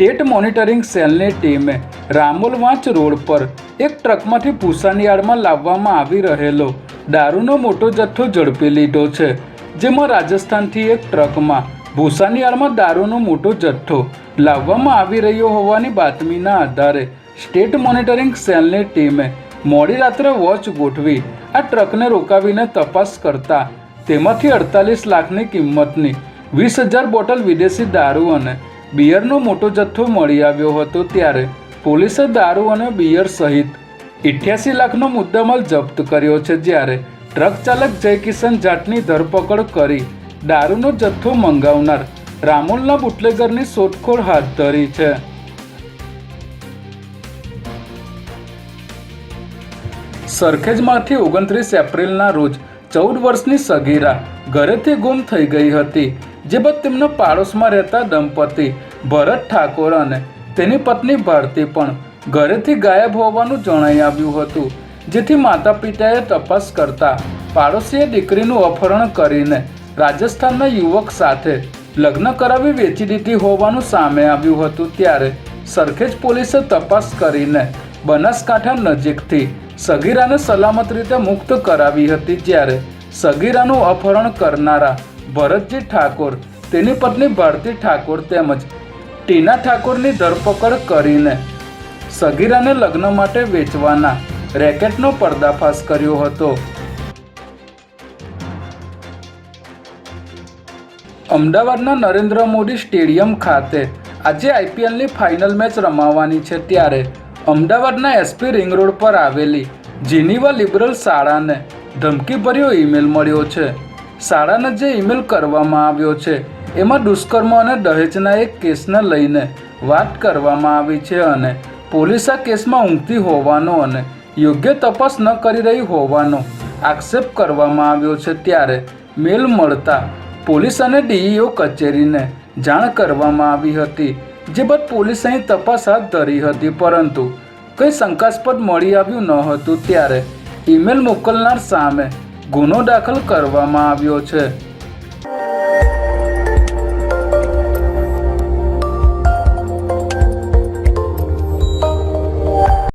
State monitoring સેલની ટીમે રામોલ વાંચ રોડ પર એક ટ્રકમાંથી પૂસાની આડમાં લાવવામાં આવી રહેલો દારૂનો મોટો જથ્થો ઝડપી લીધો છે, જેમાં રાજસ્થાનથી એક ટ્રકમાં ભૂસાની આડમાં દારૂનો મોટો જથ્થો લાવવામાં આવી રહ્યો હોવાની બાતમીના આધારે સ્ટેટ મોનિટરિંગ સેલની ટીમે મોડી રાત્રે વોચ ગોઠવી આ ટ્રકને રોકાવીને તપાસ કરતા તેમાંથી અડતાલીસ લાખની કિંમતની વીસ હજાર બોટલ વિદેશી દારૂ અને બિયરનો મોટો જથ્થો મળી આવ્યો હતો ત્યારે પોલીસે દારૂ અને બિયર સહિત ઇઠ્યાસી લાખનો મુદ્દામાલ જપ્ત કર્યો છે જ્યારે ટ્રક ચાલક જયકિશન જાટની ધરપકડ કરી દારૂનો જથ્થો મંગાવનાર રામોલના બુટલેગરની શોધખોળ હાથ ધરી છે. સરખેજમાંથી ઓગણત્રીસ એપ્રિલના રોજ ચૌદ વર્ષની સગીરા ઘરેથી ગુમ થઈ ગઈ હતી. જે બાદ તેમના પાડોશમાં રહેતા દંપતી ભરત ઠાકોર અને તેની પત્ની ભારતી પણ ઘરેથી ગાયબ હોવાનું જણાઈ આવ્યું હતું, જેથી માતા પિતાએ તપાસ કરતા પાડોશીએ દીકરીનું અપહરણ કરીને રાજસ્થાનના યુવક સાથે લગ્ન કરાવી વેચી દીધી હોવાનું સામે આવ્યું હતું. ત્યારે સરખેજ પોલીસે તપાસ કરીને બનાસકાંઠા નજીકથી સગીરાને સલામત રીતે મુક્ત કરાવી હતી, જ્યારે સગીરાનું અપહરણ કરનારા ભરતજી ઠાકોર, તેની પત્ની ભારતી ઠાકોર તેમજ ટીના ઠાકોરની ધરપકડ કરીને સગીરાને લગ્ન માટે વેચવાના રેકેટનો પર્દાફાશ કર્યો હતો. અમદાવાદના નરેન્દ્ર મોદી સ્ટેડિયમ ખાતે આજે આઈપીએલની ફાઇનલ મેચ રમાવાની છે ત્યારે અમદાવાદના એસપી રિંગ રોડ પર આવેલી જીનીવા લિબરલ શાળાને ધમકીભર્યો ઈમેલ મળ્યો છે. શાળાને જે ઈમેલ કરવામાં આવ્યો છે, એમાં દુષ્કર્મ અને દહેજના એક કેસને લઈને વાત કરવામાં આવી છે અને પોલીસ આ કેસમાં ઊંઘતી હોવાનો અને યોગ્ય તપાસ ન કરી રહી હોવાનો આક્ષેપ કરવામાં આવ્યો છે. ત્યારે મેલ મળતા પોલીસ અને ડીઈઓ કચેરીને જાણ કરવામાં આવી હતી, જે બાદ પોલીસ અહીં તપાસ હાથ ધરી હતી, પરંતુ કંઈ શંકાસ્પદ મળી આવ્યું ન હતું. ત્યારે ઈમેલ મોકલનાર સામે ગુનો દાખલ કરવામાં આવ્યો છે.